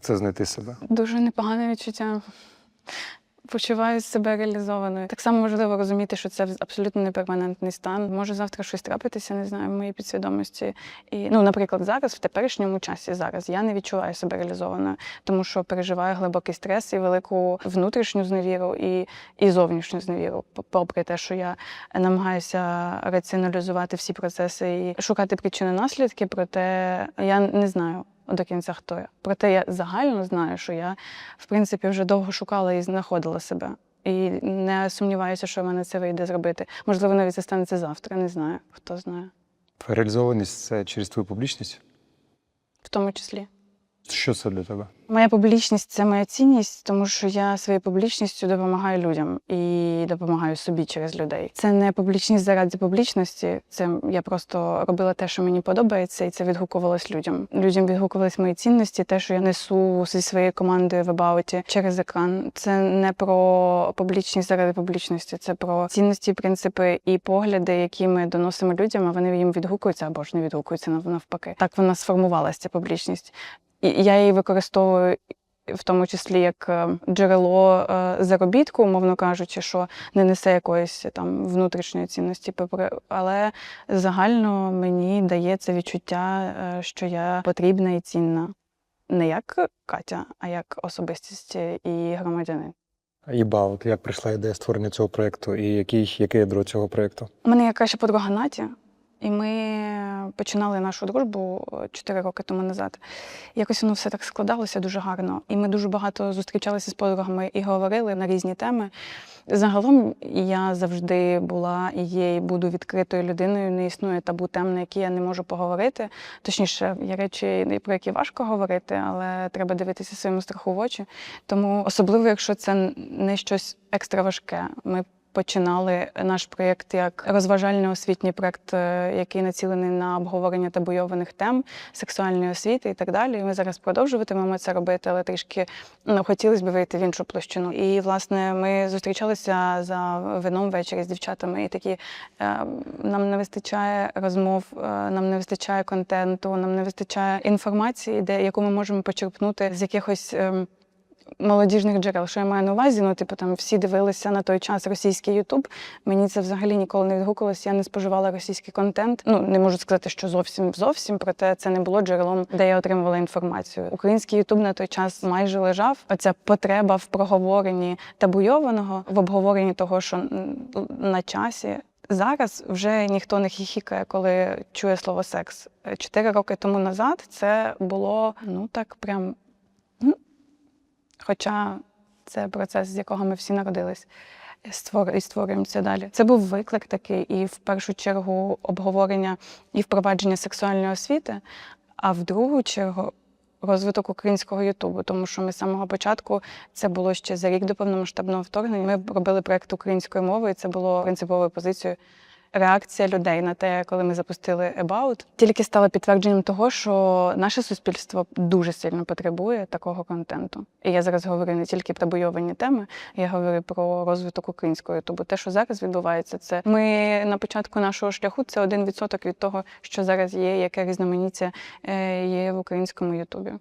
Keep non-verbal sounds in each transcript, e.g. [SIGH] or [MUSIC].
Як це знайти себе? Дуже непогане відчуття. Почуваю себе реалізованою. Так само важливо розуміти, що це абсолютно не перманентний стан. Може завтра щось трапитися, не знаю, в моїй підсвідомості. І, ну, наприклад, зараз, в теперішньому часі, зараз я не відчуваю себе реалізованою, тому що переживаю глибокий стрес і велику внутрішню зневіру і, і зовнішню зневіру. Попри те, що я намагаюся раціоналізувати всі процеси і шукати причини наслідки, проте я не знаю до кінця хто я. Проте я загально знаю, що я в принципі вже довго шукала і знаходила себе. І не сумніваюся, що в мене це вийде зробити. Можливо, навіть це станеться завтра. Не знаю, хто знає, реалізованість це через твою публічність? в тому числі. Що це для тебе? Моя публічність це моя цінність, тому що я своєю публічністю допомагаю людям і допомагаю собі через людей. Це не публічність заради публічності. Це я просто робила те, що мені подобається, і це відгукувалось людям. Людям відгукувались мої цінності, те, що я несу зі своєю командою в Абауті через екран. Це не про публічність заради публічності, це про цінності, принципи і погляди, які ми доносимо людям, а вони їм відгукуються або ж не відгукуються нав- навпаки. Так вона сформувалася, ця публічність. Я її використовую в тому числі як е, джерело е, заробітку, умовно кажучи, що не несе якоїсь там внутрішньої цінності, але загально мені дає це відчуття, е, що я потрібна і цінна. Не як Катя, а як особистість і громадянин. Іба, от як прийшла ідея створення цього проєкту і який, яке ядро цього проєкту? У мене є краща подруга Наті, і ми починали нашу дружбу 4 роки тому назад. Якось воно все так складалося дуже гарно. І ми дуже багато зустрічалися з подругами і говорили на різні теми. Загалом я завжди була і є, і буду відкритою людиною. Не існує табу тем, на які я не можу поговорити. Точніше, є речі, про які важко говорити, але треба дивитися своєму страху в очі. Тому особливо, якщо це не щось екстра важке. Ми починали наш проєкт як розважально-освітній проєкт, е, який націлений на обговорення табуйованих тем, сексуальної освіти і так далі. І ми зараз продовжуватимемо це робити, але трішки ну, хотілося б вийти в іншу площину. І власне ми зустрічалися за вином ввечері з дівчатами, і такі е, нам не вистачає розмов, е, нам не вистачає контенту, нам не вистачає інформації, де яку ми можемо почерпнути з якихось. Молодіжних джерел. Що я маю на увазі? Ну, типу, там всі дивилися на той час російський Ютуб. Мені це взагалі ніколи не відгукувалося. Я не споживала російський контент. Ну не можу сказати, що зовсім зовсім, проте це не було джерелом, де я отримувала інформацію. Український Ютуб на той час майже лежав. Оця потреба в проговоренні табуйованого, в обговоренні того, що на часі. Зараз вже ніхто не хіхікає, коли чує слово секс. Чотири роки тому назад це було ну так прям Хоча це процес, з якого ми всі народились і створюємося далі. Це був виклик такий, і в першу чергу обговорення і впровадження сексуальної освіти, а в другу чергу розвиток українського Ютубу, тому що ми з самого початку це було ще за рік до повномасштабного вторгнення. Ми робили проект українською мовою. і Це було принциповою позицією. Реакція людей на те, коли ми запустили About, тільки стала підтвердженням того, що наше суспільство дуже сильно потребує такого контенту. І я зараз говорю не тільки про бойовані теми, я говорю про розвиток українського ютубу. Те, що зараз відбувається, це ми на початку нашого шляху. Це один відсоток від того, що зараз є, яке різноманіття е, є в українському ютубі.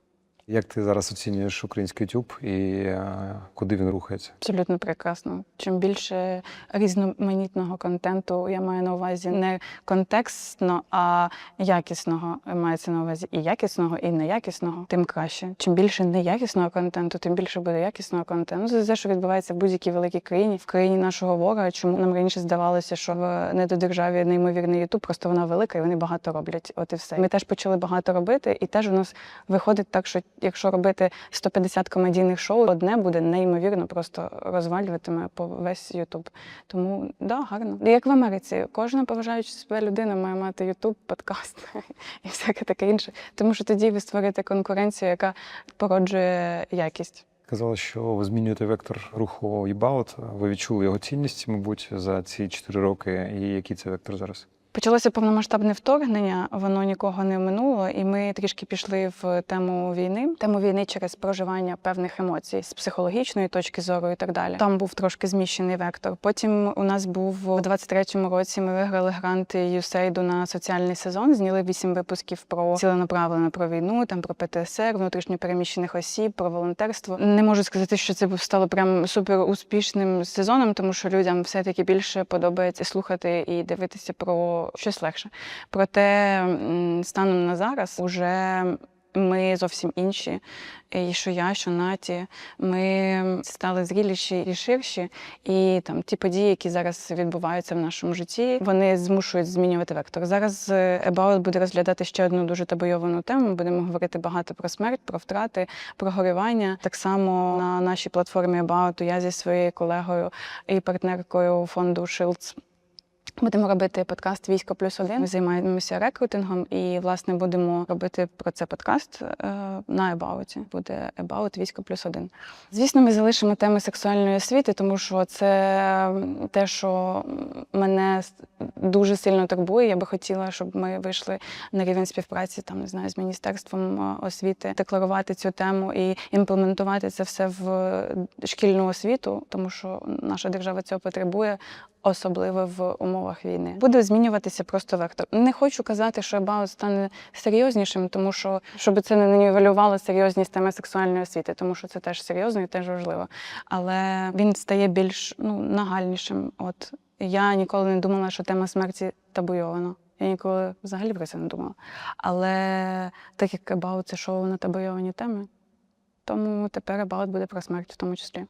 Як ти зараз оцінюєш український YouTube і е, куди він рухається? Абсолютно прекрасно. Чим більше різноманітного контенту я маю на увазі не контекстно, а якісного мається на увазі і якісного, і неякісного, тим краще. Чим більше неякісного контенту, тим більше буде якісного контенту. Ну, Це те, що відбувається в будь-якій великій країні, в країні нашого ворога. Чому нам раніше здавалося, що в недодержаві неймовірний Ютуб, просто вона велика і вони багато роблять. От і все. Ми теж почали багато робити, і теж у нас виходить так, що якщо робити 150 комедійних шоу, одне буде неймовірно просто розвалюватиме по весь Ютуб. Тому да, гарно. Як в Америці, кожна поважаюча себе людина має мати Ютуб, подкаст [LAUGHS] і всяке таке інше. Тому що тоді ви створите конкуренцію, яка породжує якість. Казали, що ви змінюєте вектор руху About. Ви відчули його цінність, мабуть, за ці 4 роки. І який це вектор зараз? Почалося повномасштабне вторгнення, воно нікого не минуло, і ми трішки пішли в тему війни. Тему війни через проживання певних емоцій з психологічної точки зору і так далі. Там був трошки зміщений вектор. Потім у нас був у 23-му році. Ми виграли грант USAID на соціальний сезон. Зняли вісім випусків про ціленаправлено про війну, там про ПТСР, внутрішньопереміщених осіб, про волонтерство. Не можу сказати, що це стало прям супер успішним сезоном, тому що людям все таки більше подобається слухати і дивитися про щось легше. Проте станом на зараз уже ми зовсім інші. І що я, що Наті, ми стали зріліші і ширші. І там ті події, які зараз відбуваються в нашому житті, вони змушують змінювати вектор. Зараз е, About буде розглядати ще одну дуже табойовану тему. Будемо говорити багато про смерть, про втрати, про горювання. Так само на нашій платформі About я зі своєю колегою і партнеркою фонду Shields Будемо робити подкаст Військо плюс один. Ми займаємося рекрутингом і власне будемо робити про це подкаст е, на Ебауті. Буде Ебаут Військо плюс один. Звісно, ми залишимо теми сексуальної освіти, тому що це те, що мене дуже сильно турбує. Я би хотіла, щоб ми вийшли на рівень співпраці там не знаю з міністерством е, освіти, декларувати цю тему і імплементувати це все в шкільну освіту, тому що наша держава цього потребує особливо в умовах війни. Буде змінюватися просто вектор. Не хочу казати, що About стане серйознішим, тому що щоб це не нівелювало серйозність теми сексуальної освіти, тому що це теж серйозно і теж важливо. Але він стає більш ну, нагальнішим. От я ніколи не думала, що тема смерті табуйована. Я ніколи взагалі про це не думала. Але так як About – це шоу на табуйовані теми, тому тепер About буде про смерть в тому числі.